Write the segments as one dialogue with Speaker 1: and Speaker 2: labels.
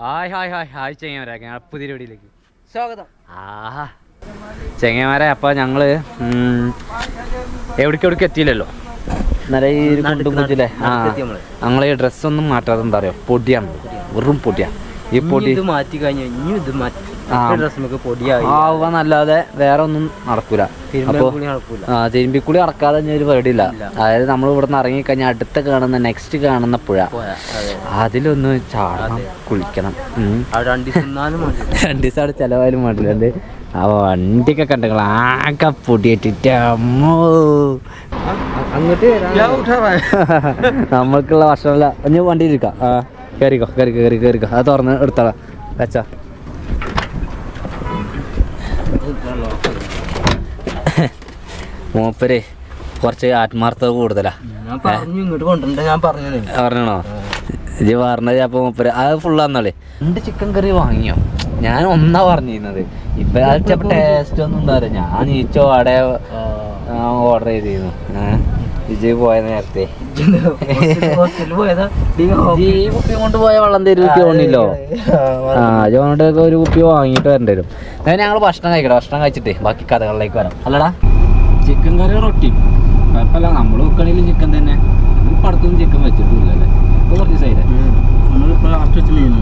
Speaker 1: Hi hi hi hi ചെങ്ങന്മാരെ ഞങ്ങൾ പുതിയ വീടിയിലേക്ക്
Speaker 2: സ്വാഗതം.
Speaker 1: ആഹാ. ചെങ്ങന്മാരെ അപ്പോൾ ഞങ്ങൾ എവിടേക്ക് എവിടേക്ക് എത്തിയില്ലല്ലോ? ഞങ്ങളെ ഡ്രസ്സൊന്നും മാറ്റാതെ എന്താ പറയുക പൊടിയാണ്. വെറും പൊടിയാണ് ഈ പൊടി
Speaker 2: മാറ്റി കഴിഞ്ഞാൽ ഇനി ഇത് മാറ്റി. ഡ്രസ് നമുക്ക് പൊടിയായി.
Speaker 1: വേറെ ഒന്നും നടക്കൂല. അപ്പോൾ ആ തിരുമ്പിക്കുളി നടക്കാതെ ഇനി ഒരു പരിപാടിയില്ല അതായത് നമ്മൾ ഇവിടെ നിന്ന് ഇറങ്ങിക്കഴിഞ്ഞാൽ അടുത്ത കാണുന്ന നെക്സ്റ്റ് കാണുന്ന പുഴ.
Speaker 2: അതെ.
Speaker 1: അതിലൊന്ന് ചാടണം കുളിക്കണം.
Speaker 2: രണ്ടു
Speaker 1: ദിവസം അവിടെ ചിലവായാലും വേണ്ടില്ല ആ വണ്ടിയൊക്കെ കണ്ടെങ്കിൽ ആകെ പൊടിയിട്ടിട്ട് അമ്മോ.
Speaker 2: അങ്ങോട്ട്
Speaker 1: നമ്മൾക്കുള്ള ഭക്ഷണമല്ല. ഇനി വണ്ടിയിൽ ഇരിക്കാം. ആ കയറിക്കോ കയറി കയറി കയറിക്കോ അത് തുറന്ന് എടുത്തോളാം. വെച്ചാ. മൂപ്പര് കുറച്ച് ആത്മാർത്ഥത കൂടുതലാ.
Speaker 2: ഞാൻ പറഞ്ഞു ഇങ്ങോട്ട് കൊണ്ടുണ്ട് ഞാൻ പറഞ്ഞു
Speaker 1: പറഞ്ഞോ ഇത് പറഞ്ഞത് അപ്പൊ മൂപ്പര് അത് ഫുള്ളാന്നോളെ രണ്ട് ചിക്കൻ കറി വാങ്ങിയോ? ഞാൻ ഒന്നാ പറഞ്ഞിരുന്നത്. ഇപ്പൊ അത് ടേസ്റ്റ് ഒന്നും ഞാൻ ഈച്ചോ അട ഓർഡർ ചെയ്തിരുന്നു. ഏഹ് വിജയ് പോയ നേരത്തെ. ഈ കുപ്പി കൊണ്ട് പോയ വെള്ളം തരും തോന്നില്ലോ ആ ജോണോട്ടൊക്കെ ഒരു കുപ്പി വാങ്ങിയിട്ട് വരേണ്ടി വരും. അങ്ങനെ ഞങ്ങൾ ഭക്ഷണം കഴിക്കട്ടെ ഭക്ഷണം കഴിച്ചിട്ട് ബാക്കി കഥകളിലേക്ക് വരാം. അല്ലടാ. ചിക്കൻ കറി റൊട്ടി. കുഴപ്പമില്ല നമ്മൾ വെക്കണേലും ചിക്കൻ തന്നെ. പടത്തൊന്നും ചിക്കൻ വെച്ചിട്ടില്ലല്ലേ ഇപ്പൊ കുറച്ച് സൈഡ്
Speaker 2: നമ്മളിപ്പോ ലാസ്റ്റ് വെച്ച് മീൻ.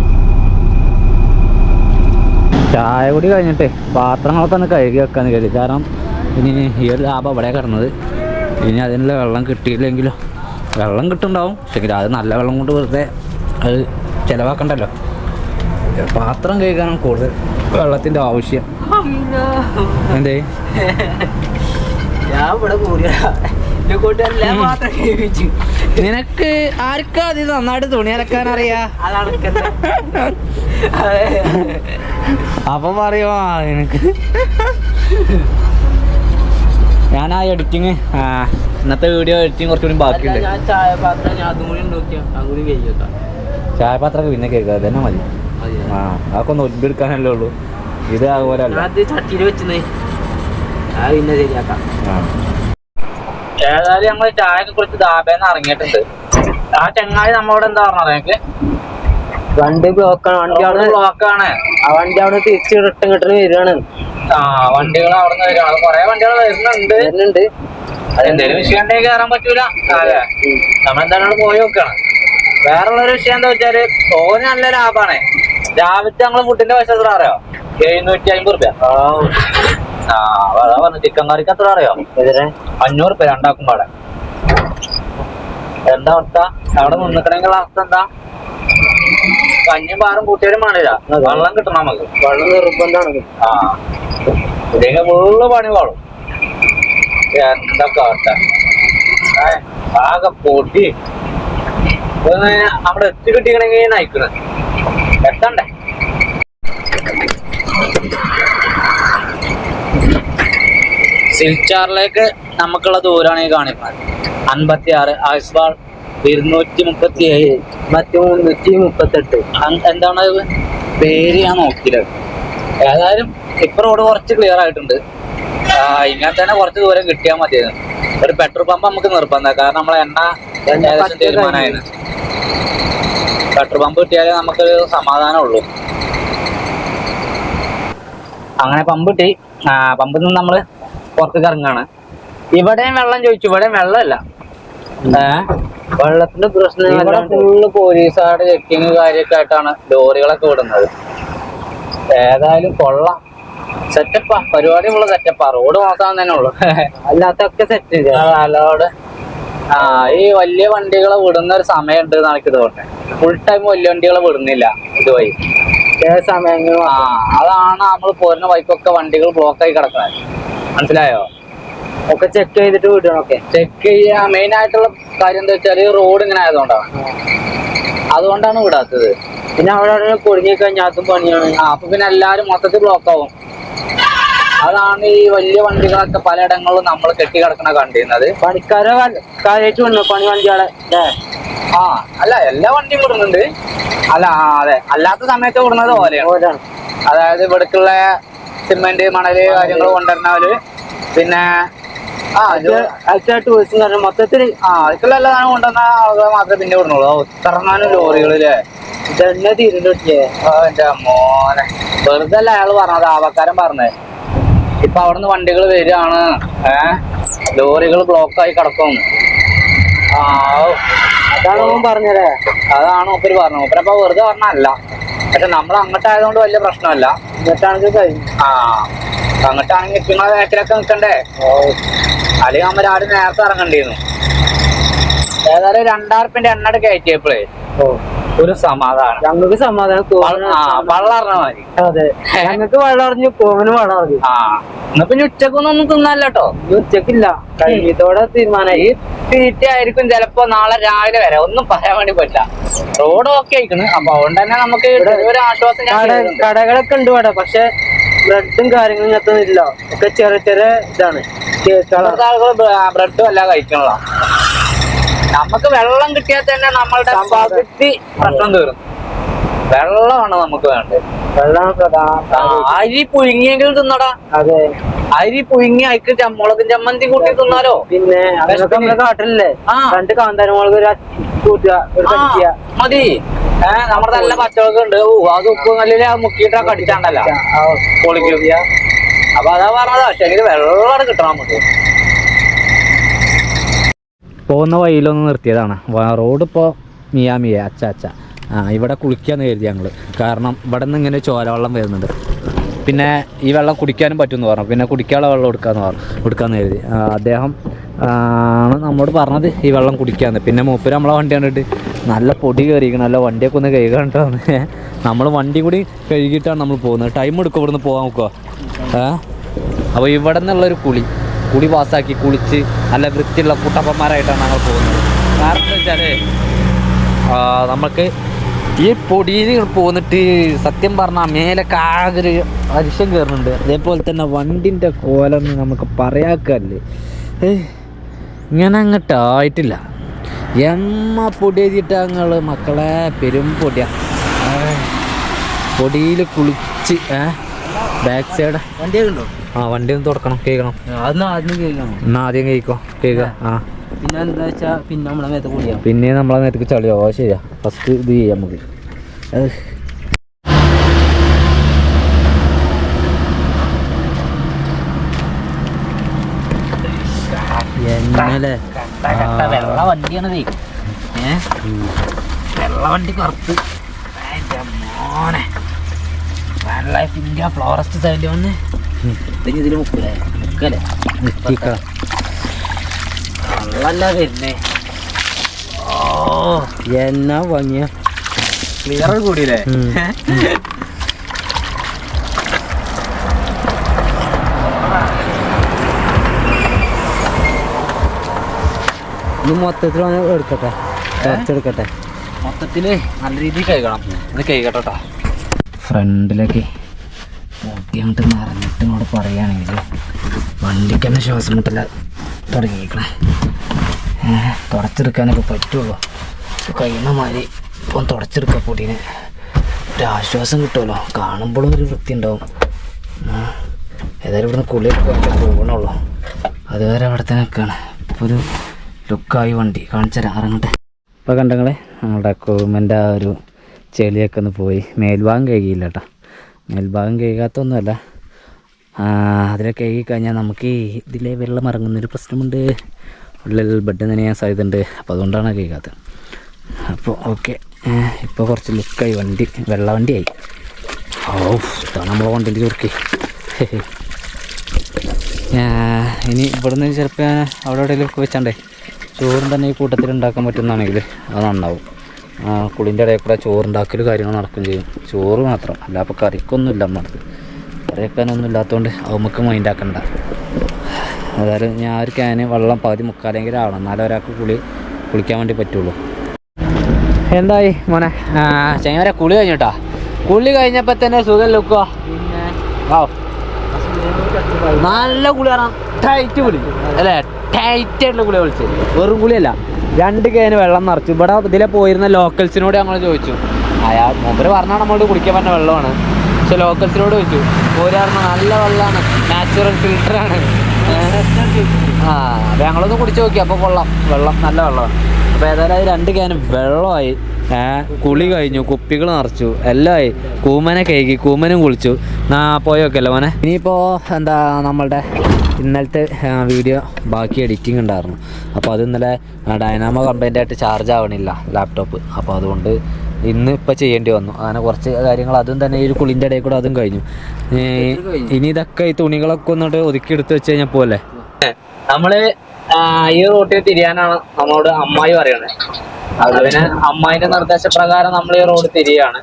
Speaker 1: ചായ കൂടി കഴിഞ്ഞിട്ട് പാത്രങ്ങളൊക്കെ ഒന്ന് കഴുകി വെക്കാന്ന് കരുതി. കാരണം ഇനി ഈ ഒരു ലാഭം അവിടെ കിടന്നത്. ഇനി അതിനുള്ള വെള്ളം കിട്ടിയില്ലെങ്കിലോ? വെള്ളം കിട്ടുണ്ടാവും. പക്ഷെങ്കിൽ അത് നല്ല വെള്ളം കൊണ്ട് വെറുതെ അത് ചിലവാക്കണ്ടല്ലോ. പാത്രം കഴുകാനാണ് കൂടുതൽ വെള്ളത്തിന്റെ ആവശ്യം. എന്തേ?
Speaker 2: ഞാൻ ഇവിടെ
Speaker 1: നിനക്ക് ആർക്കാ അത് നന്നായിട്ട് തുണി അലക്കാൻ അറിയാ അപ്പൊ പറയുവാ നിനക്ക്. ഞാൻ ആ എഡിറ്റിങ് ഇന്നത്തെ വീഡിയോ എഡിറ്റിങ് കുറച്ചുകൂടി ബാക്കിയുണ്ട്. ചായപാത്രമൊക്കെ പിന്നെ കേൾക്കുക അതന്നെ മതി. ആ അതൊക്കെ ഒന്ന് ഒലിമ്പെടുക്കാനല്ലേ ഉള്ളൂ. ഇത് അതുപോലെ അല്ല. ഏതായാലും നമ്മൾ ചായ കുറിച്ച് ദാബേന്ന് ഇറങ്ങിയിട്ടുണ്ട്. ആ ചങ്ങായി നമ്മളോട് എന്താ പറഞ്ഞത്?
Speaker 2: വണ്ടി ബ്ലോക്കാണ് വണ്ടി അവിടെ
Speaker 1: ബ്ലോക്കാണ്
Speaker 2: ആ വണ്ടി അവിടെ തിരിച്ച് റിട്ടേൺ കിട്ടുന്ന വരികയാണ്.
Speaker 1: ആ വണ്ടികൾ അവിടെ നിന്ന് വരികയാണ്. കുറെ വണ്ടികൾ വരുന്നുണ്ട്.
Speaker 2: വരുന്നുണ്ട്.
Speaker 1: എന്തെങ്കിലും വിഷയം ഉണ്ടെങ്കിൽ കയറാൻ പറ്റൂല. അതെ. നമ്മളെന്താണ് പോയി നോക്കണം. വേറെ ഉള്ളൊരു വിഷയം എന്താ വെച്ചാൽ തോന്നി നല്ല ലാഭാണ്. രാവിലത്തെ ഞങ്ങൾ ഫുഡിന്റെ പൈസ എത്ര അറിയോ? എഴുന്നൂറ്റി അമ്പത് റുപ്യ. ആ അതാ പറഞ്ഞു ചിക്കൻ കറിക്ക് എത്ര അറിയോ? അഞ്ഞൂറ് റുപ്യ രണ്ടാക്കും പാടെ. എന്താ അവസ്ഥ? അവിടെ നിന്നിക്കണെങ്കിൽ അവസ്ഥ എന്താ? കഞ്ഞിയും പാറും കൂട്ടിയാലും വേണ്ടില്ല വെള്ളം കിട്ടണം നമുക്ക്.
Speaker 2: വെള്ളം നിർബന്ധമാണ്.
Speaker 1: ആ. ഇല്ലെങ്കിൽ ഫുള്ള് പണി പാടും അവസ്ഥ. ഏ, ആകെ പൊടി. ഇതൊന്ന് അവിടെ എത്തി കിട്ടിക്കണെങ്കിൽ നയിക്കുന്നത് എത്തണ്ടേ? സിൽച്ചാറിലേക്ക് നമുക്കുള്ള ദൂരമാണ് ഈ കാണിക്കുന്നത്. അൻപത്തി ആറ് ആയുസ്വാൾ ഇരുന്നൂറ്റി മുപ്പത്തി ഏഴ്
Speaker 2: മറ്റേ മുന്നൂറ്റി മുപ്പത്തെട്ട്
Speaker 1: എന്താണ്? പേര് ഞാൻ നോക്കിയില്ല. ഏതായാലും ഇപ്പൊ റോഡ് കുറച്ച് ക്ലിയർ ആയിട്ടുണ്ട്. ഇങ്ങനെ തന്നെ കുറച്ച് ദൂരം കിട്ടിയാൽ മതിയായിരുന്നു. ഒരു പെട്രോൾ പമ്പ് നമുക്ക് നിർബന്ധം കാരണം നമ്മളെ എണ്ണ ഏകദേശം തീരുമാനമായിരുന്നു പെട്രോൾ പമ്പ് കിട്ടിയാലേ നമുക്കൊരു സമാധാനം ഉള്ളൂ അങ്ങനെ പമ്പ് കിട്ടി. ആ, പമ്പിൽ നിന്ന് നമ്മൾ പുറത്തേക്ക് ഇറങ്ങാണ് ഇവിടെയും വെള്ളം ചോദിച്ചു. ഇവിടെയും വെള്ളമല്ല. ഏഹ്
Speaker 2: വെള്ളത്തിന്റെ പ്രശ്നം
Speaker 1: ഇവിടെ. ഫുള്ള് പോലീസുകാരുടെ ചെക്കിങ് കാര്യമൊക്കെ ആയിട്ടാണ് ലോറികളൊക്കെ വിടുന്നത്. ഏതായാലും കൊള്ളാം. സെറ്റപ്പാ പരിപാടി ഉള്ള സെറ്റപ്പാ റോഡ് മോശം തന്നെ ഉള്ളു.
Speaker 2: അല്ലാത്തൊക്കെ സെറ്റ്
Speaker 1: അലോട് ആ ഈ വലിയ വണ്ടികളെ വിടുന്ന ഒരു സമയമുണ്ട് ഉണ്ട് എനിക്ക് തോന്നുന്നത്. ഫുൾ ടൈം വലിയ വണ്ടികളെ വിടുന്നില്ല ഇതുവഴി.
Speaker 2: ചില സമയങ്ങളിൽ
Speaker 1: ആ അതാണ് നമ്മൾ പോരുന്ന വഴിക്കൊക്കെ വണ്ടികൾ ബ്ലോക്കായി കിടക്കുന്നത് മനസ്സിലായോ?
Speaker 2: ഒക്കെ ചെക്ക് ചെയ്തിട്ട് വിടണം ഒക്കെ
Speaker 1: ചെക്ക് ചെയ്യാ മെയിൻ ആയിട്ടുള്ള കാര്യം എന്താ വെച്ചാൽ റോഡ് ഇങ്ങനെ ആയതുകൊണ്ടാണ്. അതുകൊണ്ടാണ് വിടാത്തത്.
Speaker 2: പിന്നെ അവിടെ അവിടെ കുടുങ്ങി കഴിഞ്ഞാൽ അതും പണിയാണ്.
Speaker 1: അപ്പൊ പിന്നെ എല്ലാരും മൊത്തത്തിൽ ബ്ലോക്ക് ആവും. അതാണ് ഈ വലിയ വണ്ടികളൊക്കെ പലയിടങ്ങളിലും നമ്മൾ കെട്ടി കിടക്കണ കണ്ടിരുന്നത്.
Speaker 2: പണിക്കാരെ കാര്യമായിട്ട് വന്നു? പണി വണ്ടികളെ
Speaker 1: ആ അല്ല എല്ലാ വണ്ടിയും വിടുന്നുണ്ട്. അല്ല അതെ. അല്ലാത്ത സമയത്ത് വിടുന്നത് പോലെയാണ് അതായത് ഇവിടേക്കുള്ള സിമെന്റ് മണൽ കാര്യങ്ങൾ കൊണ്ടുവരുന്നവര്. പിന്നെ
Speaker 3: ആ ഇത്
Speaker 1: ടൂറിസം കാരണം മൊത്തത്തിൽ
Speaker 3: ആ അതിക്കുള്ള എല്ലാ സാധനം കൊണ്ടുവന്ന ആളുകളെ മാത്രമേ പിന്നെ വിടുന്നുള്ളൂ ഉത്തറങ്ങാനും ലോറികളില്ലേ
Speaker 1: ഇതന്നെ തീരുന്നില്ലേ
Speaker 3: ആ, എന്റെ മോനെ. വെറുതെ അല്ല അയാൾ പറഞ്ഞത് ആവക്കാരൻ പറഞ്ഞത്. ഇപ്പൊ അവിടുന്ന് വണ്ടികൾ വരികയാണ്. ഏ? ലോറികൾ ബ്ലോക്ക് ആയി കിടക്കും. ആ.
Speaker 1: അതാണ് അവൻ പറഞ്ഞല്ലേ
Speaker 3: അതാണ് ഒപ്പര് പറഞ്ഞു മൂപ്പരപ്പ വെറുതെ പറഞ്ഞല്ല പക്ഷെ നമ്മൾ അങ്ങോട്ടായതുകൊണ്ട് വലിയ പ്രശ്നമല്ല.
Speaker 1: എന്നിട്ടാണെങ്കിൽ കഴിഞ്ഞു
Speaker 3: ആ. അങ്ങോട്ടാണെങ്കിൽ നിൽക്കുന്ന നേരത്തിലൊക്കെ നിൽക്കണ്ടേ? അല്ലെങ്കിൽ നമ്മൾ ആരും നേരത്തെ ഇറങ്ങണ്ടിരുന്നു. ഏതായാലും രണ്ടായിരപ്പിന്റെ എണ്ണ കയറ്റിയപ്പോഴേ ഒരു സമാധാനം.
Speaker 1: ഞങ്ങൾക്ക് സമാധാനം
Speaker 3: വള്ളറിഞ്ഞ മതി
Speaker 1: അതെ. ഞങ്ങൾക്ക് വള്ളറിഞ്ഞു വെള്ളം അറിഞ്ഞു
Speaker 3: ആ എന്നാ പിന്നെ ഉച്ചക്കൊന്നും തിന്നല്ലോ
Speaker 1: ഇനി ഉച്ചക്കില്ല. കഴിഞ്ഞതോടെ തീരുമാനമായി
Speaker 3: തീറ്റ ആയിരിക്കും ചിലപ്പോ നാളെ രാവിലെ വരെ. ഒന്നും പറയാൻ വേണ്ടി പറ്റില്ല. റോഡ് ഓക്കെ ആയിക്കണ് അപ്പൊ അതുകൊണ്ട് തന്നെ നമുക്ക് ഒരു ആശ്വാസം
Speaker 1: കടകളൊക്കെ ഉണ്ട് ഇവിടെ. പക്ഷെ ബ്രെഡും കാര്യങ്ങളും ഇങ്ങനത്തൊന്നുമില്ല ഒക്കെ ചെറിയ ചെറിയ ഇതാണ്.
Speaker 3: ഇവിടുത്തെ ആളുകൾ ബ്രെഡും അല്ല നമുക്ക് വെള്ളം കിട്ടിയാൽ തന്നെ നമ്മളുടെ പകുതി പ്രശ്നം തീർന്നു. വെള്ളമാണ് നമുക്ക് വേണ്ടത്.
Speaker 1: വെള്ളം
Speaker 3: അരി പുഴുങ്ങിയെങ്കിൽ തിന്നടാ.
Speaker 1: അതെ.
Speaker 3: അരി പുഴുങ്ങി അയക്ക് മുളകും ചമ്മന്തി കൂട്ടി തിന്നാലോ?
Speaker 1: പിന്നെ
Speaker 3: കാട്ടില്ലേ
Speaker 1: രണ്ട് കാന്താരമുളക്
Speaker 3: മതി. ഏഹ് നമ്മുടെ നല്ല പച്ചമുളക് ഉണ്ട്. അത് ഉപ്പ് നല്ല മുക്കിയിട്ടാ കടിച്ചാണ്ടല്ലോ.
Speaker 1: ആ,
Speaker 3: പൊളിക്കും. അപ്പൊ അതാ പറഞ്ഞത്. പക്ഷേ വെള്ളം കിട്ടണം നമുക്ക് പോകുന്ന വഴിയിലൊന്ന് നിർത്തിയതാണ്. റോഡ് ഇപ്പോൾ മിയാമിയ അച്ച അച്ച. ആ ഇവിടെ കുളിക്കാന്ന് കരുതി ഞങ്ങൾ കാരണം ഇവിടെ നിന്ന് ഇങ്ങനെ ചോരവെള്ളം വരുന്നുണ്ട്. പിന്നെ ഈ വെള്ളം കുടിക്കാനും പറ്റുമെന്ന് പറഞ്ഞു. പിന്നെ കുടിക്കാനുള്ള വെള്ളം എടുക്കാന്ന് പറഞ്ഞു എടുക്കാന്ന് കരുതി. അദ്ദേഹം ആണ് നമ്മോട് പറഞ്ഞത് ഈ വെള്ളം കുടിക്കാന്ന്. പിന്നെ മൂപ്പര് നമ്മളെ വണ്ടി കണ്ടിട്ട് നല്ല പൊടി കയറിയിരിക്കണം നല്ല വണ്ടിയൊക്കെ ഒന്ന് കഴുകാണ്ടാന്ന് നമ്മൾ വണ്ടി കൂടി കഴുകിയിട്ടാണ് നമ്മൾ പോകുന്നത്. ടൈം എടുക്കും ഇവിടുന്ന് പോകാൻ നോക്കുക ഏ? അപ്പോൾ ഇവിടെ നിന്നുള്ളൊരു കുളി. കുളി പാസ്സാക്കി കുളിച്ച് നല്ല വൃത്തിയുള്ള കുട്ടപ്പന്മാരായിട്ടാണ് ഞങ്ങൾ പോകുന്നത്. കാരണം എന്താ വെച്ചാൽ നമുക്ക് ഈ പൊടിയിൽ പോന്നിട്ട് സത്യം പറഞ്ഞാൽ മേലൊക്കെ ആകെ ഒരു അരിശം കയറുന്നുണ്ട്. അതേപോലെ തന്നെ വണ്ടിന്റെ കോലം നമുക്ക് പറയാക്കല്ലേ. ഇങ്ങനെ അങ്ങോട്ട് ആയിട്ടില്ല. എമ്മ പൊടി എഴുതിയിട്ട് ഞങ്ങൾ മക്കളെ? പെരും പൊടിയാ. പൊടിയിൽ കുളിച്ച് ഏ? ബാക്ക് സൈഡ്
Speaker 1: വണ്ടി ഉണ്ടോ?
Speaker 3: ആ വണ്ടി ഒന്ന് തുറക്കണം കേൾക്കണം.
Speaker 1: അതൊന്നും ആദ്യം കേൾക്കണം.
Speaker 3: എന്നാ ആദ്യം കേൾക്കോ? കേൾക്കുക. ആ.
Speaker 1: പിന്നെ എന്താ വെച്ചാ പിന്നെ നമ്മളെ നേരത്തെ കൂടിയാ.
Speaker 3: പിന്നെ നമ്മളെ നേരത്തേക്ക് ചളിയോ? ശരിയാ. ഫസ്റ്റ് ഇത് ചെയ്യാം നമുക്ക്. ഏഹ്. എന്നല്ലേ
Speaker 1: വെള്ള വണ്ടിയാണതേ
Speaker 3: ഏ? വെള്ള വണ്ടി എന്റെ മോനെ. വൈൽഡ് ലൈഫ് ഇന്ത്യ ഫ്ലോറസ്റ്റ് സൈഡിൽ വന്ന്
Speaker 1: ഇതിന് മുക്കൂലേ മുക്കല്ലേ?
Speaker 3: നിൽക്കുക
Speaker 1: വെള്ളല്ല വരുന്നേ.
Speaker 3: ഓ. എന്നാ ഭംഗിയ.
Speaker 1: ക്ലിയർ കൂടിയില്ലേ?
Speaker 3: ഇത് മൊത്തത്തിൽ എടുക്കട്ടെ. കുറച്ചെടുക്കട്ടെ
Speaker 1: മൊത്തത്തിൽ നല്ല രീതിയിൽ കഴുകണം.
Speaker 3: ഇത് കൈകട്ടോ ഫ്രണ്ടിലേക്ക് മുട്ടി അങ്ങോട്ട് നിറഞ്ഞിട്ട് ഇങ്ങോട്ട് പറയുകയാണെങ്കിൽ വണ്ടിക്ക് തന്നെ ശ്വാസം മുട്ടല തുടങ്ങിയിരിക്കണേ തുടച്ചെടുക്കാനൊക്കെ പറ്റുള്ളൂ കഴിയുന്ന മാതിരി ഇപ്പം തുടച്ചെടുക്കുക പൊടീനെ. ഒരു ആശ്വാസം കിട്ടുമല്ലോ കാണുമ്പോഴും ഒരു വൃത്തി ഉണ്ടാവും. ഏതായാലും ഇവിടുന്ന് കുളിയൊക്കെ പോകണുള്ളൂ അതുവരെ അവിടെ തന്നെ നിൽക്കുകയാണ് ഇപ്പോൾ ഒരു ലുക്കായി വണ്ടി. കാണിച്ചു തരാം ഇറങ്ങട്ടെ. ഇപ്പോൾ കണ്ടങ്ങളെ നമ്മുടെ കുറുമന്റെ ആ ഒരു ചെളിയൊക്കെ ഒന്ന് പോയി. മേൽഭാഗം കഴുകിയില്ല കേട്ടോ മേൽഭാഗം കഴുകാത്തൊന്നുമല്ല. അതിലൊക്കെ കഴുകി കഴിഞ്ഞാൽ നമുക്ക് ഇതിലെ വെള്ളം ഇറങ്ങുന്നൊരു പ്രശ്നമുണ്ട്. ഉള്ളിൽ ബെഡ് നനയാൻ സാധ്യതയുണ്ട്. അപ്പോൾ അതുകൊണ്ടാണ് കഴുകാത്തത്. അപ്പോൾ ഓക്കെ. ഇപ്പോൾ കുറച്ച് ലുക്കായി വണ്ടി വെള്ള വണ്ടിയായി ഓ ഇതാണ് നമ്മളെ വണ്ടിന്റെ ചുരുക്കി ഇനി ഇവിടുന്ന് ചിലപ്പോൾ അവിടെ എവിടെയെങ്കിലും വെച്ചാണ്ടേ? ചോറും തന്നെ ഈ കൂട്ടത്തിൽ ഉണ്ടാക്കാൻ പറ്റുന്നതാണെങ്കിൽ അത് നന്നാവും. കുളിന്റെ ഇടയിൽ കൂടെ ചോറുണ്ടാക്കൽ കാര്യങ്ങൾ നടക്കുകയും ചെയ്യും. ചോറ് മാത്രം. അല്ല അപ്പോൾ കറിക്കൊന്നും ഇല്ല കറി വെക്കാനൊന്നും ഇല്ലാത്തതുകൊണ്ട് അത് നമുക്ക് മൈൻഡ് ആക്കണ്ട. അതായത് ഞാൻ ഒരു ക്യാന് വെള്ളം പകുതി മുക്കാലെങ്കിലും ആവണം. എന്നാലും ഒരാൾക്ക് കുളി കുളിക്കാൻ വേണ്ടി പറ്റുള്ളൂ. എന്തായി മോനെ? ചെങ്ങനെ കുളി കഴിഞ്ഞിട്ടാ? കുളി കഴിഞ്ഞപ്പോൾ തന്നെ സുഖം ലുക്കുക
Speaker 1: പിന്നെ
Speaker 3: ആ നല്ല കുളിയാണ്. ടൈറ്റ് കുളി. അല്ലേ? ടൈറ്റ് ആയിട്ടുള്ള കുളി വിളിച്ചത്. വെറും കുളിയല്ല. രണ്ട് കേന് വെള്ളം നിറച്ചു. ഇവിടെ ഇതിലെ പോയിരുന്ന ലോക്കൽസിനോട് ഞങ്ങൾ ചോദിച്ചു. അയാൾ മൂപ്പര് പറഞ്ഞാൽ നമ്മളോട് കുടിക്കാൻ പറ്റുന്ന വെള്ളമാണ്. പക്ഷെ ലോക്കൽസിനോട് ചോദിച്ചു. പോരാറുന്ന നല്ല വെള്ളമാണ് നാച്ചുറൽ ഫിൽറ്ററാണ് ആ അപ്പം ഞങ്ങളൊന്ന് കുടിച്ച് നോക്കി. അപ്പോൾ കൊള്ളാം. വെള്ളം നല്ല വെള്ളമാണ്. അപ്പോൾ ഏതായാലും രണ്ട് കേന് വെള്ളമായി. കുളി കഴിഞ്ഞു കുപ്പികൾ നിറച്ചു എല്ലാം ആയി. കൂമനെ കഴുകി കൂമനും കുളിച്ചു. നാ പോയോക്കല്ലോ മോനെ. ഇനിയിപ്പോ എന്താ നമ്മളുടെ ഇന്നലത്തെ വീഡിയോ ബാക്കി എഡിറ്റിംഗ് ഉണ്ടായിരുന്നു. അപ്പോൾ അത് ഇന്നലെ ഡൈനാമോ കംപ്ലൈന്റ് ആയിട്ട് ചാർജ് ആവണില്ല ലാപ്ടോപ്പ് അപ്പോൾ അതുകൊണ്ട് ഇന്ന് ഇപ്പോൾ ചെയ്യേണ്ടി വന്നു. അങ്ങനെ കുറച്ച് കാര്യങ്ങൾ അതും തന്നെ ഈ ഒരു കുളിന്റെ ഇടയിൽ കൂടെ അതും കഴിഞ്ഞു. ഇനി ഇതൊക്കെ ഈ തുണികളൊക്കെ ഒന്നിട്ട് ഒതുക്കി എടുത്ത് വെച്ച് കഴിഞ്ഞാൽ പോലെ
Speaker 1: നമ്മൾ ഈ റൂട്ടിൽ തിരിയാനാണ് നമ്മളോട് അമ്മായി പറയണത് അത് പിന്നെ അമ്മായിന്റെ നിർദ്ദേശപ്രകാരം നമ്മൾ ഈ റോഡ് തിരിയാണ്.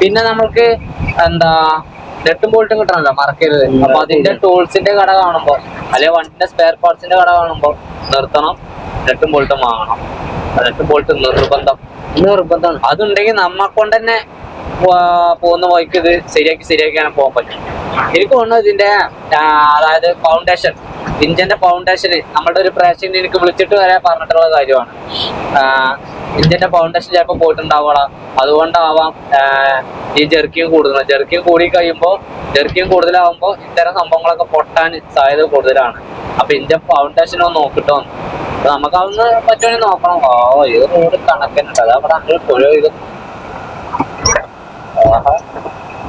Speaker 1: പിന്നെ നമ്മൾക്ക് എന്താ നെട്ടും ബോൾട്ടും കിട്ടണല്ലോ മറക്കരുത്. അപ്പൊ അതിന്റെ ടൂൾസിന്റെ കട കാണുമ്പോ അല്ലെ വണ്ടിന്റെ സ്പെയർ പാർട്സിന്റെ കട കാണുമ്പോ നിർത്തണം നെട്ടും ബോൾട്ടും വാങ്ങണം നെട്ടും ബോൾട്ട് നിർബന്ധം. നിർബന്ധമാണ്. അതുണ്ടെങ്കിൽ നമ്മക്കൊണ്ട് തന്നെ പോകുന്ന വഴിക്ക് ഇത് ശരിയാക്കി ശരിയാക്കിയാണ് പോകാൻ പറ്റും. എനിക്ക് തോന്നുന്നു ഇതിന്റെ അതായത് ഫൗണ്ടേഷൻ ഇന്ത്യന്റെ ഫൗണ്ടേഷൻ നമ്മുടെ ഒരു പ്രേക്ഷകൻ എനിക്ക് വിളിച്ചിട്ട് വരെ പറഞ്ഞിട്ടുള്ള കാര്യമാണ്. ഇന്ത്യന്റെ ഫൗണ്ടേഷൻ ചിലപ്പോൾ പോയിട്ടുണ്ടാവണം അതുകൊണ്ടാവാം ഈ ജെർക്കിയും കൂടുതൽ ജെർക്കിയും കൂടി കഴിയുമ്പോൾ ജെർക്കിയും കൂടുതലാവുമ്പോൾ ഇത്തരം സംഭവങ്ങളൊക്കെ പൊട്ടാൻ സാധ്യത കൂടുതലാണ്. അപ്പൊ ഇന്ത്യ ഫൗണ്ടേഷൻ ഒന്ന് നോക്കിട്ടോ. നമുക്ക് അതൊന്ന് പറ്റുവാണെങ്കിൽ നോക്കണം. ഓ ഇത് റോഡ് കണക്കനുണ്ട് അത് അവിടെ അങ്ങനെ പുഴ ഇത്.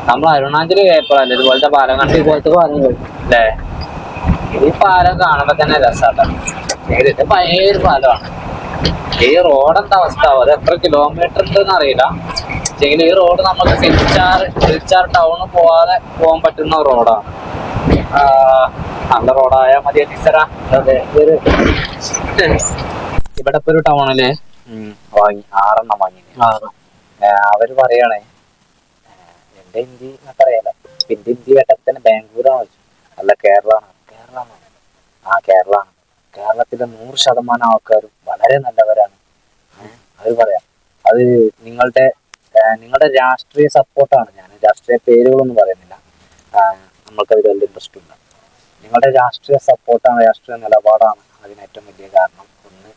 Speaker 1: നമ്മൾ അരുണാചൽ കേപ്പറല്ലേ ഇതുപോലത്തെ പാലം കണ്ടു ഇതുപോലത്തെ പാലം അല്ലേ? ഈ പാലം കാണുമ്പോ തന്നെ രസാട്ടാണ് ഇത് പഴയൊരു പാലമാണ്. ഈ റോഡ് എന്താ അവസ്ഥ? അത് എത്ര കിലോമീറ്റർ ഉണ്ടെന്ന് അറിയില്ല പക്ഷെങ്കിൽ ഈ റോഡ് നമുക്ക് സിൽച്ചാർ സിൽച്ചാർ ടൗണ് പോവാതെ പോകാൻ പറ്റുന്ന റോഡാണ്. നല്ല റോഡായ മതി ടീച്ചറ ഇവിടെ ഇപ്പൊ ഒരു ടൗണിൽ വാങ്ങി ആറെണ്ണം വാങ്ങി. അവർ പറയണേ എന്റെ ഹിന്ദി എന്നൊക്കെ അറിയാലോ എന്റെ ഹിന്ദി കേട്ടപ്പോ ബാംഗ്ലൂരാണ് വെച്ചു അല്ല കേരളമാണ്. കേരളമാണ്. ആ കേരളമാണ്. കേരളത്തിലെ നൂറ് ശതമാനം ആൾക്കാരും വളരെ നല്ലവരാണ്. അത് പറയാം. അത് നിങ്ങളുടെ നിങ്ങളുടെ രാഷ്ട്രീയ സപ്പോർട്ടാണ്. ഞാൻ രാഷ്ട്രീയ പേരുകളൊന്നും പറയുന്നില്ല. നമ്മൾക്ക് നമ്മൾക്കത് വലിയ ഇൻട്രസ്റ്റ് ഉണ്ട് നിങ്ങളുടെ രാഷ്ട്രീയ സപ്പോർട്ടാണ് രാഷ്ട്രീയ നിലപാടാണ് അതിന് ഏറ്റവും വലിയ കാരണം. ഒന്ന്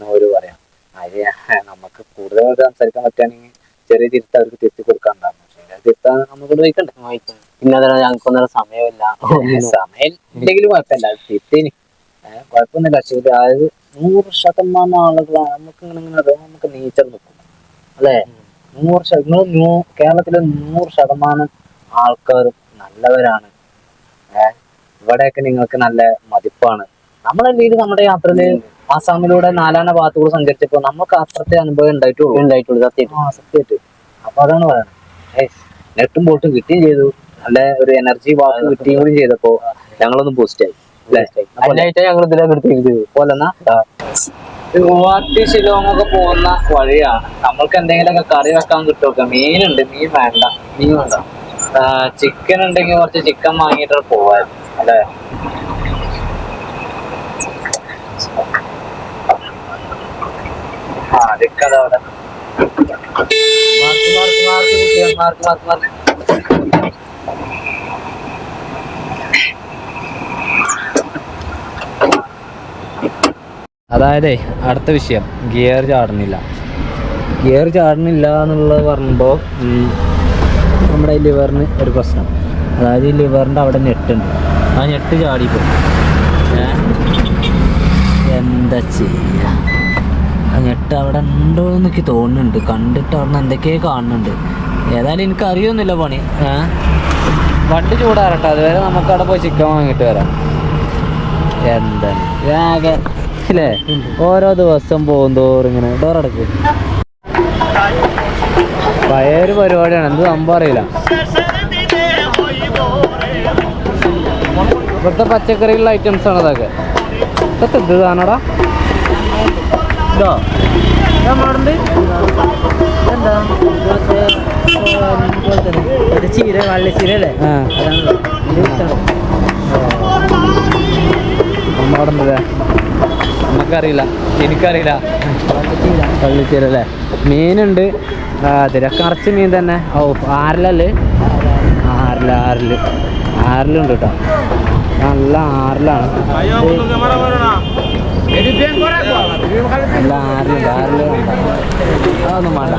Speaker 1: നൂറ് പറയാം. അതിന് നമുക്ക് കൂടുതൽ സംസാരിക്കാൻ പറ്റുകയാണെങ്കിൽ ചെറിയ തിരുത്ത് അവർക്ക് തിരുത്തി കൊടുക്കാണ്ടാണ് നമുക്ക് പിന്നെ ഞങ്ങൾക്കൊന്നും സമയമില്ല. സമയം ഇല്ലെങ്കിലും കുഴപ്പമില്ല. ഏഹ് കുഴപ്പമൊന്നുമില്ല. പക്ഷേ അതായത് നൂറ് ശതമാനം ആളുകളാണ് നമുക്ക് ഇങ്ങനെ നമുക്ക് നേച്ചർ നിൽക്കും അല്ലേ? നൂറ് ശതമാനം നൂ- കേരളത്തിലെ നൂറ് ശതമാനം ആൾക്കാരും നല്ലവരാണ്. ഏഹ് ഇവിടെയൊക്കെ നിങ്ങൾക്ക് നല്ല മതിപ്പാണ്. നമ്മളെന്തെങ്കിലും നമ്മുടെ യാത്രയിൽ ആസാമിലൂടെ നാലാന ഭാഗത്തുകൂടെ സഞ്ചരിച്ചപ്പോ നമുക്ക് അത്രത്തെ അനുഭവം ഉണ്ടായിട്ടുള്ളൂ. ഉണ്ടായിട്ടുള്ളൂ. സത്യമായിട്ട്. ആ സത്യമായിട്ട്. അപ്പൊ അതാണ് പറയുന്നത് നെട്ടും ബോട്ടും കിട്ടുകയും ചെയ്തു. നല്ല ഒരു എനർജി വാക്ക് കിട്ടുകയും കൂടി ചെയ്തപ്പോ ഞങ്ങളൊന്ന് ബൂസ്റ്റ് ആയി. അതിനായിട്ട് ഞങ്ങൾ ഇതിലേക്ക് എടുത്തിരിക്കുന്നത് പോലെന്നാ? ഗുവാഹത്തി ഷിലോങ്ങൊക്കെ പോകുന്ന വഴിയാണ്. നമ്മൾക്ക് എന്തെങ്കിലുമൊക്കെ കറി വെക്കാൻ കിട്ടുമൊക്കെ മീനുണ്ട് മീൻ വേണ്ട. മീൻ വേണ്ട. ചിക്കൻ ഉണ്ടെങ്കിൽ കുറച്ച് ചിക്കൻ വാങ്ങിയിട്ട് പോവായിരുന്നു. അല്ലേ? ആ ചിക്കൻ അവിടെ.
Speaker 3: അതായത് അടുത്ത വിഷയം. ഗിയർ ചാടുന്നില്ല. ഗിയർ ചാടുന്നില്ല എന്നുള്ളത് പറയുമ്പോൾ നമ്മുടെ ലിവറിന് ഒരു പ്രശ്നം. അതായത് ഈ ലിവറിന്റെ അവിടെ ഞെട്ടുണ്ട് ആ ഞെട്ട് ചാടിപ്പോയി. ഏ? എന്താ ചെയ്യുക ഞെട്ട് അവിടെ ഉണ്ടോ എന്ന് എനിക്ക് തോന്നുന്നുണ്ട്. കണ്ടിട്ട് അവിടെ നിന്ന് എന്തൊക്കെയോ കാണുന്നുണ്ട്. ഏതായാലും എനിക്ക് അറിയൊന്നുമില്ല പണി വണ്ടി ചൂടാറട്ടെ. അതുവരെ നമുക്ക് അവിടെ പോയി ചിക്കൻ വാങ്ങിയിട്ട് വരാം. എന്താണ്? അല്ലേ ഓരോ ദിവസം പോകും തോറും ഇങ്ങനെ ഡോറടക്ക് പഴയൊരു പരിപാടിയാണ്. എന്ത് സംഭവം അറിയില്ല. ഇവിടുത്തെ പച്ചക്കറികളുടെ ഐറ്റംസ് ആണ് അതൊക്കെ ഇതൊക്കെ ഇത് സാധനടാ ഇതോ നമ്മളുണ്ട് എന്താ? ചീര വള്ളിച്ചീര അല്ലേ? നമുക്കറിയില്ല. എനിക്കറിയില്ല. വള്ളിച്ചീര അല്ലേ? മീനുണ്ട്. ആ, ഇതിലൊക്കെ നിറച്ച് മീൻ തന്നെ. ഓ ആറിലല്ലേ? ആറിൽ ആറിൽ. ആറിലുണ്ട് കേട്ടോ. നല്ല ആറിലാണ്. അതൊന്നും വേണ്ട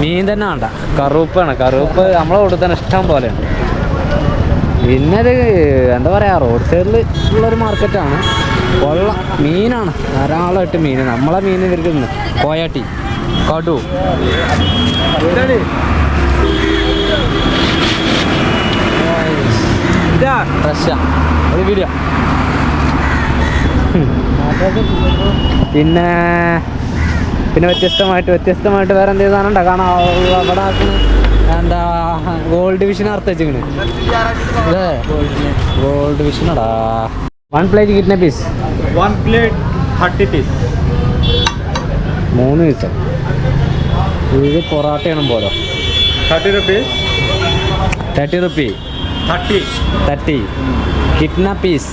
Speaker 3: മീൻ തന്നെ വേണ്ട. കറുപ്പാണ്. കറുപ്പ് നമ്മളെ കൂടെ തന്നെ ഇഷ്ടം പോലെയാണ് പിന്നെ അത് എന്താ പറയാ റോഡ് സൈഡിൽ ഉള്ളൊരു മാർക്കറ്റാണ് കൊള്ള മീനാണ്. ധാരാളമായിട്ട് മീൻ. നമ്മളെ മീൻ ഇവർക്ക് നിന്ന് കോയാട്ടി. കടു. ഫ്രഷാ ഒരു വീഡിയോ പിന്നെ പിന്നെ വ്യത്യസ്തമായിട്ട് വ്യത്യസ്തമായിട്ട് വേറെ എന്തെങ്കിലും സാധനം ഉണ്ടോ? കാണാം. അവിടെ എന്താ ഗോൾഡ് വിഷൻ അർത്ഥ വെച്ചിങ്ങനെ അല്ലേ? ഗോൾഡ് വിഷനടാ വൺ പ്ലേറ്റ് കിട്ടുന്ന പീസ്
Speaker 4: വൺ പ്ലേറ്റ് 30 പീസ്
Speaker 3: മൂന്ന് പീസ് ഇത് പൊറാട്ടയാണ് പോലോ.
Speaker 4: 30 rupees.
Speaker 3: Thirty rupee
Speaker 4: 30.
Speaker 3: തേർട്ടി കിട്ടുന്ന പീസ്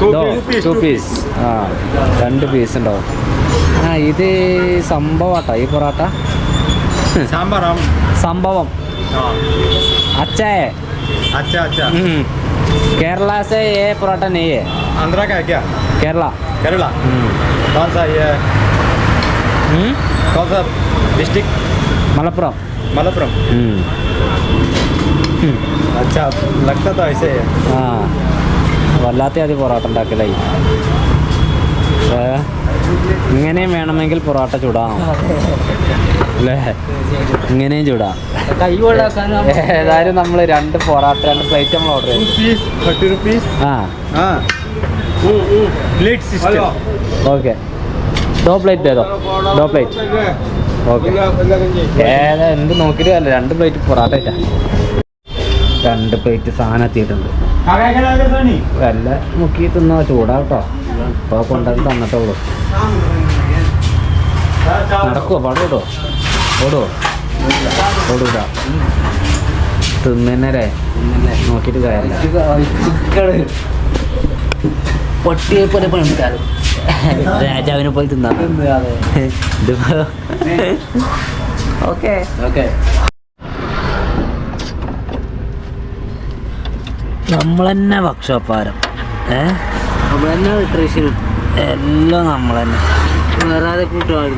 Speaker 3: ടു
Speaker 4: two
Speaker 3: പീസ് ആ രണ്ട് പീസ് ഉണ്ടാവും ആ ഇത് സംഭവട്ടാ ഈ പൊറാട്ട
Speaker 4: Sambar हम.
Speaker 3: സംഭവം
Speaker 4: हाँ.
Speaker 3: अच्छा है
Speaker 4: अच्छा अच्छा.
Speaker 3: हम्म। केरला से ये पराठा नहीं है
Speaker 4: आंध्रा का है क्या?
Speaker 3: केरला
Speaker 4: केरला.
Speaker 3: हम्म।
Speaker 4: कौन सा ये?
Speaker 3: हम्म?
Speaker 4: कौन सा डिस्ट्रिक्ट?
Speaker 3: मलप्पुरम
Speaker 4: मलप्पुरम.
Speaker 3: हम्म। हम्म।
Speaker 4: अच्छा लगता तो ऐसे ही है.
Speaker 3: ആ വല്ലാത്ത അതി പൊറോട്ട ഉണ്ടാക്കലായി. ഇങ്ങനെയും വേണമെങ്കിൽ പൊറോട്ട ചൂടാം. അല്ലേ? ഇങ്ങനെയും ചൂടാം. ഏതായാലും നമ്മൾ രണ്ട് പൊറോട്ട രണ്ട് പ്ലേറ്റ് നമ്മൾ ഓർഡർ ചെയ്തു.
Speaker 4: 30 rupees.
Speaker 3: ആ.
Speaker 4: हाँ. Plate system.
Speaker 3: ഓക്കെ. ഡോ പ്ലേറ്റ് ഏതോ? ഡോ പ്ലേറ്റ് ഓക്കെ. ഏതാ എന്ത് നോക്കിയിട്ട് രണ്ട് പ്ലേറ്റ് പൊറോട്ട രണ്ട് പ്ലേറ്റ് സാധനം എത്തിയിട്ടുണ്ട്. വല്ല മുക്കി തിന്നാ ചൂടാട്ടോ. ഇപ്പൊ കൊണ്ടുവന്ന് തന്നിട്ടുള്ളൂ നടക്കുവോ പാട് ഓടോ ഓടോ ഓടൂടാ തിന്നേരെ നോക്കിയിട്ട് കാര്യമില്ല. പൊട്ടിയെ പോലെ പണിക്കാറ് രാജാവിനെ പോലെ തിന്നാ ഇതിപ്പോ ഓക്കെ. ഓക്കെ. നമ്മൾ തന്നെ ഭക്ഷോപ്പാരം ഏ? നമ്മൾ തന്നെ ന്യൂട്രീഷനും എല്ലാം നമ്മൾ തന്നെ വേറെ ആരെ കൂട്ടാൻ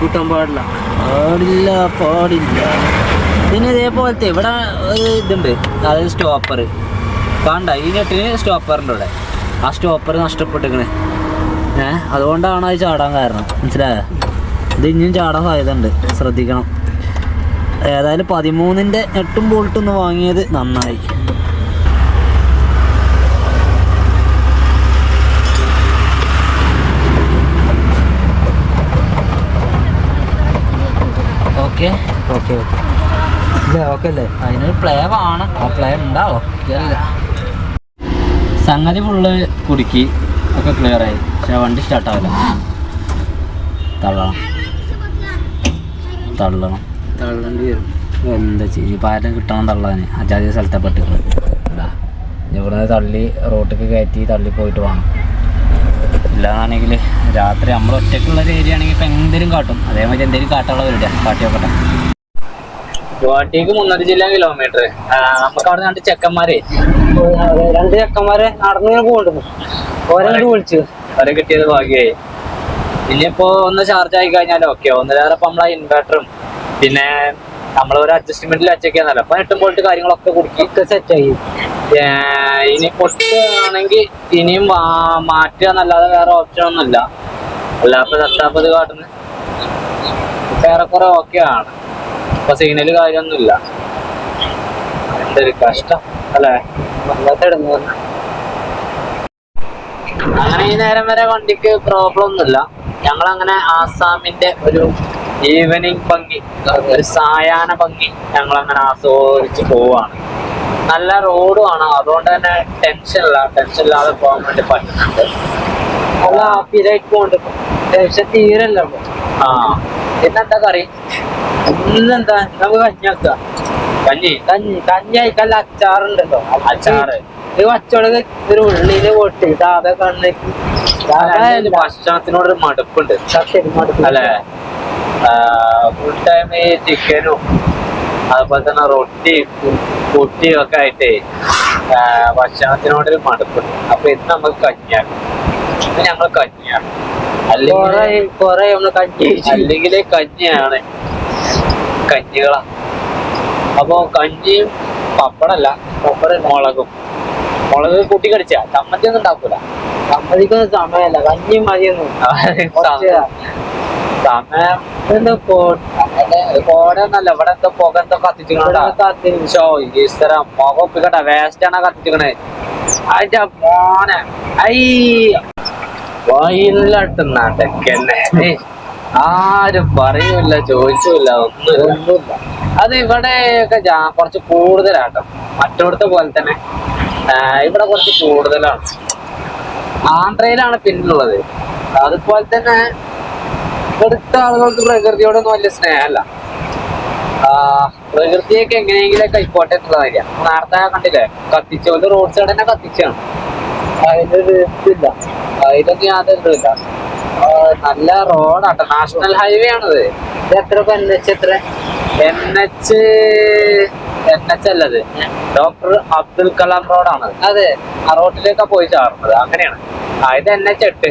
Speaker 3: കൂട്ടാൻ പാടില്ല. പാടില്ല പാടില്ല. പിന്നെ ഇതേപോലത്തെ ഇവിടെ ഒരു ഇതുണ്ട്. അതായത് സ്റ്റോപ്പർ കണ്ട? ഈ നെട്ടിന് സ്റ്റോപ്പറിന്റെ ഇവിടെ ആ സ്റ്റോപ്പർ നഷ്ടപ്പെട്ടിരിക്കണ്. ഏ? അതുകൊണ്ടാണ് അത് ചാടാൻ കാരണം. മനസ്സിലായോ? ഇത് ഇനിയും ചാടാൻ സാധ്യത ഉണ്ട് ശ്രദ്ധിക്കണം. ഏതായാലും പതിമൂന്നിന്റെ എട്ടും ബോൾട്ടും ഒന്ന് വാങ്ങിയത് നന്നായി. ഓക്കെ. Okay okay. ഇല്ല ഓക്കെ അല്ലേ? അതിനൊരു പ്ലേ ആണ് ആ പ്ലേ ഉണ്ടാവോ? സംഗതി ഫുള്ള് കുടുക്കി ഒക്കെ ക്ലിയർ ആയി. പക്ഷെ വണ്ടി സ്റ്റാർട്ടാവില്ല തള്ളണം. തള്ളണം. തള്ളേണ്ടി വരും. എന്താ ചെയ്യും? പാരം കിട്ടണം തള്ളാൻ അജാതി സ്ഥലത്തെ പെട്ടിട്ടുണ്ട് ഇവിടെ തള്ളി റോട്ടിക്ക് കയറ്റി തള്ളി പോയിട്ട് വേണം ഇല്ലാന്നാണെങ്കിൽ രാത്രി നമ്മൾ ഒറ്റയ്ക്കുള്ള ഒരു ഏരിയ ആണെങ്കിൽ ഇപ്പം എന്തെങ്കിലും കാട്ടും. അതേമാതിരി എന്തെങ്കിലും കാട്ടുള്ള വരില്ല കാട്ടി നോക്കട്ടെ. ഗുവാഹട്ടിക്ക് മുന്നൂറ് ജില്ല കിലോമീറ്റർ നമുക്ക് അവിടെ രണ്ട് ചെക്കന്മാരെ. രണ്ട് ചെക്കന്മാരെ നടന്നിങ്ങനെ പോകുന്നുണ്ട് ഓരോ വിളിച്ചു. ഓരോ കിട്ടിയത് ഭാഗ്യായി ഇനിയിപ്പോ ഒന്ന് ചാർജ് ആയി കഴിഞ്ഞാൽ ഓക്കെ ഒന്നിലേറെ ഇപ്പൊ നമ്മളെ ഇൻവെർട്ടറും പിന്നെ നമ്മൾ ഒരു അഡ്ജസ്റ്റ്മെന്റിൽ അച്ചക്കാന്നല്ലോ. അപ്പൊ എട്ടും പോയിട്ട് കാര്യങ്ങളൊക്കെ കുടുക്കി ഒക്കെ സെറ്റ് ആയി. ഇനി പൊട്ടുകയാണെങ്കിൽ ഇനിയും മാ- മാറ്റുക എന്നല്ലാതെ വേറെ ഓപ്ഷൻ ഒന്നുമില്ല. അല്ലാത്ത ദത്താപ്പത് കാട്ടുന്ന. ഏറെക്കുറെ ഓക്കെ ആണ്. ഇപ്പൊ സിഗ്നൽ കാര്യമൊന്നുമില്ല. എന്തൊരു കഷ്ടം അല്ലേ? അങ്ങനെ ഈ നേരം വരെ വണ്ടിക്ക് പ്രോബ്ലം ഒന്നുമില്ല. ഞങ്ങൾ അങ്ങനെ ആസാമിന്റെ ഒരു ഈവനിങ് ഭംഗി ഒരു സായാഹ്ന ഭംഗി ഞങ്ങൾ അങ്ങനെ ആസ്വദിച്ച് പോവാണ്. നല്ല റോഡുമാണ് അതുകൊണ്ട് തന്നെ ടെൻഷൻ ഇല്ല. ടെൻഷൻ ഇല്ലാതെ പോകാൻ വേണ്ടി പറ്റുന്നുണ്ട്. നല്ല ഹാപ്പിയിലായിട്ട് പോകുന്നുണ്ട് ടെൻഷൻ തീരല്ല ആ. പിന്നെന്താ കറി? ഇന്നെന്താ? നമുക്ക് കഞ്ഞി വെക്കാം. കഞ്ഞി? കഞ്ഞി. കഞ്ഞി അയക്കല്ല അച്ചാറുണ്ടല്ലോ. അച്ചാറ്. ഒരു പച്ചമുളക് ഒരു ഉള്ളിൽ പൊട്ടിട്ട് അതെ കണ്ണേക്ക് ഭക്ഷണത്തിനോട് ഒരു മടുപ്പുണ്ട്. അല്ലേ? ഫുൾ ടൈം ഈ ചിക്കനും അതുപോലെ തന്നെ റൊട്ടിയും പൊട്ടിയും ഒക്കെ ആയിട്ട് ഭക്ഷണത്തിനോടൊരു മടുപ്പുണ്ട് അപ്പൊ ഇത് നമ്മൾ കഞ്ഞിയാണ്. ഇന്ന് ഞങ്ങൾ കഞ്ഞിയാണ്. അല്ലെങ്കിൽ അല്ലെങ്കിൽ കഞ്ഞിയാണ്. കഞ്ഞികളാ. അപ്പൊ കഞ്ഞിയും പപ്പടല്ല
Speaker 1: മുളകും. മുളക് കൂട്ടി കടിച്ച. ചമ്മന്തി ഒന്നും ഉണ്ടാക്കൂല.
Speaker 2: സമ്മതിക്കുന്ന സമയമല്ല കഞ്ഞിയും മതിയൊന്നും.
Speaker 1: സമയം എന്തോ കോടൊന്നല്ല ഇവിടെ എന്തോ പുക എന്തോ കത്തിച്ചോ ഈശ്വര മുഖം ഒപ്പിക്കട്ടെ വേസ്റ്റ് ആണ് കത്തിച്ചിക്കണേ. അതിന്റെ മോനെ ഐ വയലിലാട്ടുന്നാട്ടന്നെ ആരും പറയൂല ചോദിച്ചില്ല ഒന്നുമില്ല. അത് ഇവിടെയൊക്കെ ഒക്കെ കുറച്ച് കൂടുതലാട്ടോ. മറ്റോടത്തെ പോലെ തന്നെ. ഇവിടെ കുറച്ച് കൂടുതലാണ്. ആന്ധ്രയിലാണ് പിന്നുള്ളത് അതുപോലെ തന്നെ ഇവിടുത്തെ ആളുകൾക്ക് പ്രകൃതിയോടൊന്നും വലിയ സ്നേഹമല്ല. പ്രകൃതിയൊക്കെ എങ്ങനെയെങ്കിലും കൈക്കോട്ടെ എന്നുള്ളതായിരിക്കാം നേരത്തെ കണ്ടില്ലേ കത്തിച്ചോണ്ട് റോഡ് സൈഡ് തന്നെ കത്തിച്ചാണ്. അതിലൊരു ഇതില്ല. അതിലൊന്നും യാതൊരു ഇല്ല നല്ല റോഡാട്ടോ നാഷണൽ ഹൈവേ ആണത്.
Speaker 2: ഇത് എത്ര എൻ എച്ച് എത്ര?
Speaker 1: എൻ എച്ച് എൻ എച്ച് അല്ലത്. ഡോക്ടർ അബ്ദുൽ കലാം റോഡാണ്
Speaker 2: അതെ.
Speaker 1: ആ റോഡിലേക്കാ പോയി ചാറുന്നത് അങ്ങനെയാണ്. ഇത് എൻ എച്ച് എട്ട്.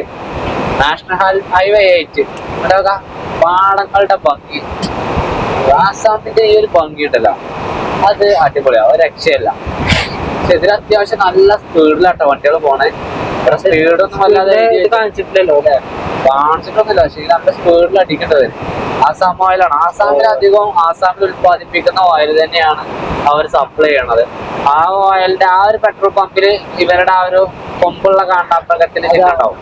Speaker 1: നാഷണൽ ഹൈവേ എയ്റ്റ് എന്താ പാടങ്ങളുടെ ഭംഗി. ആസാമിന്റെ ഈ ഒരു ഭംഗി ഉണ്ടല്ലോ. അത് അടിപൊളിയാ ഒരു രക്ഷയല്ല. പക്ഷെ ഇതിൽ അത്യാവശ്യം നല്ല സ്പീഡിലാട്ടോ വണ്ടികൾ പോണേ. സ്പീഡൊന്നും അല്ലാതെ
Speaker 2: കാണിച്ചിട്ടില്ലല്ലോ അല്ലെ?
Speaker 1: കാണിച്ചിട്ടൊന്നുമില്ല പക്ഷെ നല്ല സ്പീഡിൽ അടിക്കേണ്ടത്. ആസാം ഓയിലാണ്. ആസാമിൽ അധികവും ആസാമിൽ ഉത്പാദിപ്പിക്കുന്ന ഓയിൽ തന്നെയാണ് അവർ സപ്ലൈ ചെയ്യണത്. ആ ഓയിലിന്റെ ആ ഒരു പെട്രോൾ പമ്പിൽ ഇവരുടെ ആ ഒരു കൊമ്പുള്ള കാണ്ടാമൃഗത്തിന്റെ ചിഹ്നം ഉണ്ടാവും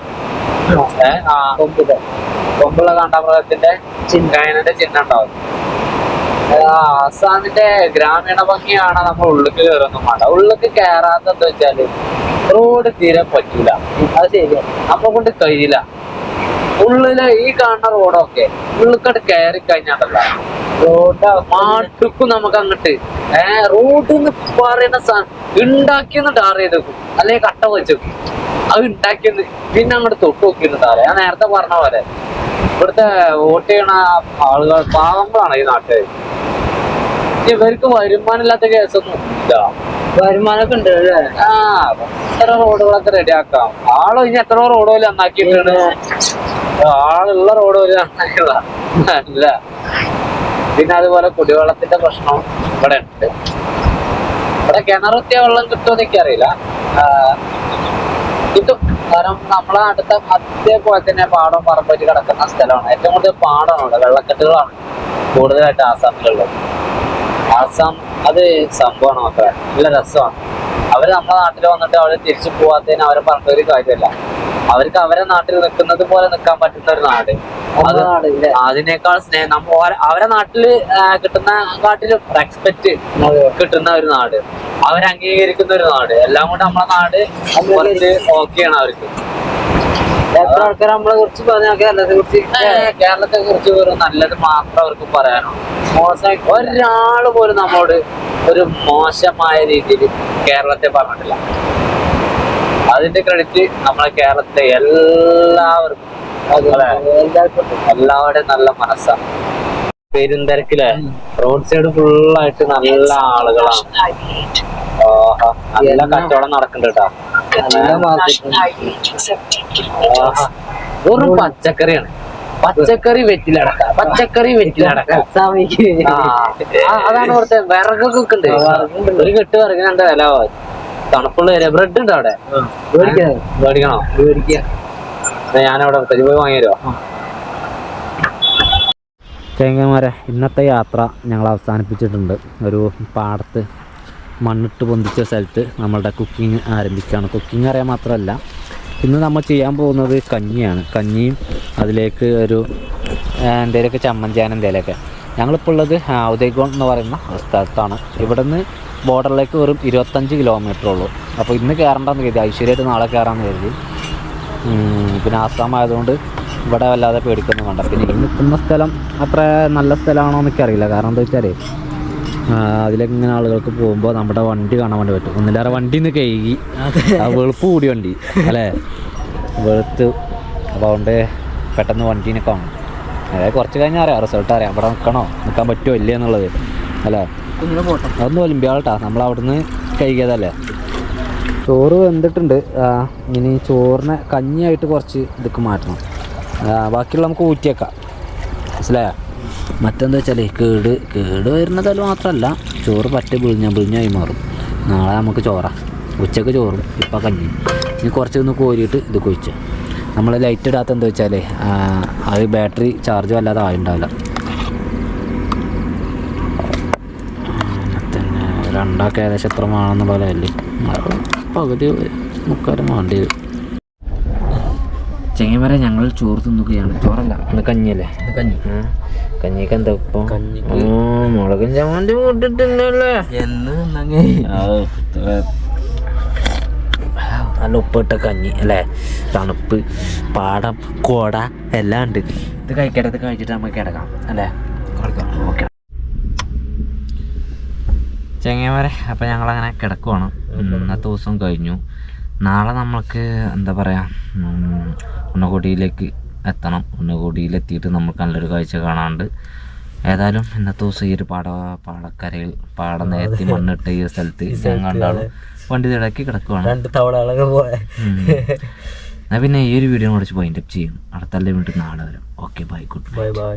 Speaker 1: കൊമ്പുള്ള കാണ്ടാമൃഗത്തിന്റെ ചിഹ്നന്റെ ചിഹ്നം ഉണ്ടാവും. ആസാമിന്റെ ഗ്രാമീണ ഭംഗിയാണ് നമ്മൾ ഉള്ളിക്ക് കയറുന്നു വേണ്ട ഉള്ളിക്ക് കയറാത്ത എന്താ വെച്ചാൽ റോഡ് തീരെ പറ്റൂല.
Speaker 2: അത് ശരിയാണ്
Speaker 1: അപ്പൊ കൊണ്ട് കഴിയില്ല. ഉള്ളിൽ ഈ കാണുന്ന റോഡൊക്കെ ഉള്ളിക്കട് കയറി കഴിഞ്ഞാൽ റോഡ് മാട്ടുക്കും നമുക്ക് അങ്ങോട്ട്. ഏ റോഡ് എന്ന് പറയുന്ന സാധനം ഉണ്ടാക്കിയെന്ന് ടാർ ചെയ്തേക്കും അല്ലെങ്കിൽ കട്ട വെച്ചേക്കും അത് ഉണ്ടാക്കിയെന്ന് പിന്നെ അങ്ങോട്ട് തൊട്ട് നോക്കിയിരുന്നിട്ടാറ് ഞാൻ നേരത്തെ പറഞ്ഞ പോലെ. ഇവിടുത്തെ വോട്ട് ചെയ്യണ ആളുകൾ പാവങ്ങളാണ് ഈ നാട്ടിൽ. ഇവർക്ക് വരുമാനമില്ലാത്ത കേസൊന്നും ഇല്ല.
Speaker 2: വരുമാനമൊക്കെ ഉണ്ട് അല്ലേ?
Speaker 1: ആ എത്ര റോഡുകളൊക്കെ റെഡിയാക്കാം. ആളോ ഇനി എത്ര റോഡുകൾ പോലെ നന്നാക്കിയിട്ടാണ് ആളുള്ള റോഡ് ഒരു അല്ല. പിന്നെ അതുപോലെ കുടിവെള്ളത്തിന്റെ പ്രശ്നം ഇവിടെ ഉണ്ട്. ഇവിടെ കിണറത്തിയ വെള്ളം കിട്ടുമെന്ന് എനിക്കറിയില്ല. അറിയില്ല കിട്ടും. കാരണം നമ്മളെ അടുത്ത അതേപോലെ തന്നെ പാടം പറമ്പറ്റി കിടക്കുന്ന സ്ഥലമാണ്. ഏറ്റവും കൂടുതൽ പാടമാണ് ഇവിടെ. വെള്ളക്കെട്ടുകളാണ് കൂടുതലായിട്ട് ആസാമിലുള്ളത്. ആസാം അത് സംഭവമാണ് മക്കളെ. നല്ല രസമാണ്. അവർ നമ്മുടെ നാട്ടിൽ വന്നിട്ട് അവർ തിരിച്ചു പോവാത്തതിന് അവരെ പറഞ്ഞ ഒരു കാര്യമല്ല. അവർക്ക് അവരെ നാട്ടിൽ നിൽക്കുന്നത് പോലെ നിൽക്കാൻ പറ്റുന്ന ഒരു നാട്. അത്? അതിനേക്കാൾ സ്നേഹം നമ്മ അവരെ നാട്ടിൽ കിട്ടുന്ന കാട്ടിലും റെസ്പെക്ട് കിട്ടുന്ന ഒരു നാട്. അവരെ അംഗീകരിക്കുന്ന ഒരു നാട്. എല്ലാം കൊണ്ട് നമ്മളെ നാട് കുറച്ച് ഓക്കെയാണ് അവർക്ക്.
Speaker 2: എത്ര ആൾക്കാർ നമ്മളെ കുറിച്ച് പറഞ്ഞ കേരളത്തെ കുറിച്ച്
Speaker 1: കേരളത്തെ കുറിച്ച് വെറും നല്ലത് മാത്രം അവർക്ക് പറയാനുള്ളൂ. മോശം ഒരാൾ പോലും നമ്മോട് ഒരു മോശമായ രീതിയിൽ കേരളത്തെ പറഞ്ഞിട്ടില്ല. അതിന്റെ ക്രെഡിറ്റ് നമ്മളെ കേരളത്തിലെ എല്ലാവർക്കും? എല്ലാവരുടെയും നല്ല മനസ്സാണ് പെരുന്തിരക്കിലെ റോഡ് സൈഡ് ഫുള്ളായിട്ട് നല്ല ആളുകളാണ് നല്ല കച്ചവടം നടക്കുന്നുണ്ട്. വെറും പച്ചക്കറിയാണ്. പച്ചക്കറി വെറ്റിലടക്ക പച്ചക്കറി വെറ്റിലടക്ക അതാണ് ഇവിടുത്തെ വിറകൊക്കെ ഉണ്ട്. ഒരു കെട്ട് വിറകിനെന്താ വില? തണുപ്പുള്ള ഏരിയ ബ്രെഡ് ഉണ്ട് അവിടെ? മേടിക്കണോ? ഞാനവിടെ തരി പോയി വാങ്ങി തരുമോ
Speaker 3: ചേങ്ങന്മാരെ ഇന്നത്തെ യാത്ര ഞങ്ങൾ അവസാനിപ്പിച്ചിട്ടുണ്ട്. ഒരു പാടത്ത് മണ്ണിട്ട് പൊന്തിച്ച സ്ഥലത്ത് നമ്മളുടെ കുക്കിംഗ് ആരംഭിക്കുകയാണ്. കുക്കിംഗ് അറിയാൻ മാത്രമല്ല ഇന്ന് നമ്മൾ ചെയ്യാൻ പോകുന്നത് കഞ്ഞിയാണ്. കഞ്ഞിയും അതിലേക്ക് ഒരു എന്തെങ്കിലുമൊക്കെ ചമ്മന്തിയാണ് എന്തെങ്കിലുമൊക്കെ ഞങ്ങളിപ്പോൾ ഉള്ളത് ഉദയഗോൺ എന്ന് പറയുന്ന സ്ഥലത്താണ്. ഇവിടെ നിന്ന് ബോർഡറിലേക്ക് വെറും ഇരുപത്തഞ്ച് കിലോമീറ്റർ ഉള്ളൂ. അപ്പോൾ ഇന്ന് കയറണ്ടെന്ന് കരുതി. ഐശ്വര്യമായിട്ട് നാളെ കയറാമെന്ന് കരുതി. പിന്നെ ആസാം ആയതുകൊണ്ട് ഇവിടെ വല്ലാതെ പേടിക്കൊന്നും വേണ്ട. പിന്നെ നിൽക്കുന്ന സ്ഥലം അത്ര നല്ല സ്ഥലമാണോ എന്നൊക്കെ അറിയില്ല. കാരണം എന്താ വെച്ചാൽ അതിലിങ്ങനെ ആളുകൾക്ക് പോകുമ്പോൾ നമ്മുടെ വണ്ടി കാണാൻ വേണ്ടി പറ്റും. ഒന്നിലേറെ വണ്ടി നിന്ന് കഴുകി വെളുപ്പ് കൂടി വണ്ടി അല്ലേ? വെളുത്ത് അപ്പോൾ അതുകൊണ്ട് പെട്ടെന്ന് വണ്ടീനെ കാണും അതായത് കുറച്ച് കഴിഞ്ഞാൽ അറിയാം. റിസൾട്ട് അറിയാം. അവിടെ നിൽക്കണോ? നിൽക്കാൻ പറ്റുമോ ഇല്ലേ എന്നുള്ളത് അല്ലേ? അതൊന്നും ഒലിമ്പിയാളട്ടാ നമ്മൾ അവിടുന്ന് കഴിക്കാതല്ലേ ചോറ് വെന്തിട്ടുണ്ട്. ഇനി ചോറിനെ കഞ്ഞിയായിട്ട് കുറച്ച് ഇതൊക്കെ മാറ്റണം. ബാക്കിയുള്ള നമുക്ക് ഊറ്റിയേക്കാം. മനസ്സിലായ? മറ്റെന്താ വെച്ചാൽ കേട് കേട് വരുന്നതല്ല മാത്രമല്ല ചോറ് പറ്റ പിഴിഞ്ഞ പിഴിഞ്ഞായി മാറും. നാളെ നമുക്ക് ചോറ. ഉച്ചയ്ക്ക് ചോറും ഇപ്പം കഞ്ഞി ഇനി കുറച്ചൊന്ന് കോരിയിട്ട് ഇത് കൊഴിച്ച്. നമ്മൾ ലൈറ്റ് ഇടാത്ത എന്താ വെച്ചാൽ അത് ബാറ്ററി ചാർജ് വല്ലാതെ ആയിട്ടുണ്ടാവില്ല തന്നെ രണ്ടാൾക്ക് ഏകദേശം എത്ര വേണമെന്നുള്ള വിലയല്ലേ പകുതി മുക്കാലും വേണ്ടി വരും. ചെങ്ങന്മാരെ ഞങ്ങൾ ചോറ് തിന്നുകയാണ്. ചോറല്ല കഞ്ഞിയല്ലേ? കഞ്ഞി. കഞ്ഞിക്ക് എന്താ ഇപ്പൊ?
Speaker 2: കഞ്ഞിക്ക്
Speaker 3: ഓ മുളകും ചമ്മന്തി കൂട്ടിട്ടില്ലല്ലേ?
Speaker 2: എന്ന്
Speaker 3: നല്ല ഉപ്പിട്ട കഞ്ഞി അല്ലേ? തണുപ്പ് പാടം കോട എല്ലാം ഉണ്ട്. ഇത് കഴിക്കട്ടെ ഇത് കഴിച്ചിട്ട് നമുക്ക് കിടക്കാം അല്ലേ ഓക്കെ ചെങ്ങന്മാരെ അപ്പം ഞങ്ങളങ്ങനെ കിടക്കുവാണ്. ഇന്നത്തെ ദിവസം കഴിഞ്ഞു. നാളെ നമ്മൾക്ക് എന്താ പറയുക ഉണ്ണകോടിയിലേക്ക് എത്തണം. ഉണ്ണകോടിയിലെത്തിയിട്ട് നമുക്ക് നല്ലൊരു കാഴ്ച കാണാണ്ട് ഏതായാലും ഇന്നത്തെ ദിവസം ഈ ഒരു പാട പാടക്കരയിൽ പാട നേരത്തി മണ്ണിട്ട് ഈ സ്ഥലത്ത് ഞാൻ കണ്ടാളും വണ്ടി തിടക്കി കിടക്കുവാണ്.
Speaker 2: രണ്ട് തവളകളൊക്കെ പോയ.
Speaker 3: ഉം. എന്നാ പിന്നെ ഈ ഒരു വീഡിയോ കുറച്ച് വൈൻഡപ്പ് ചെയ്യും. അടുത്തല്ലേ വീട്ടിൽ നാളെ വരാം. Okay bye good
Speaker 2: bye bye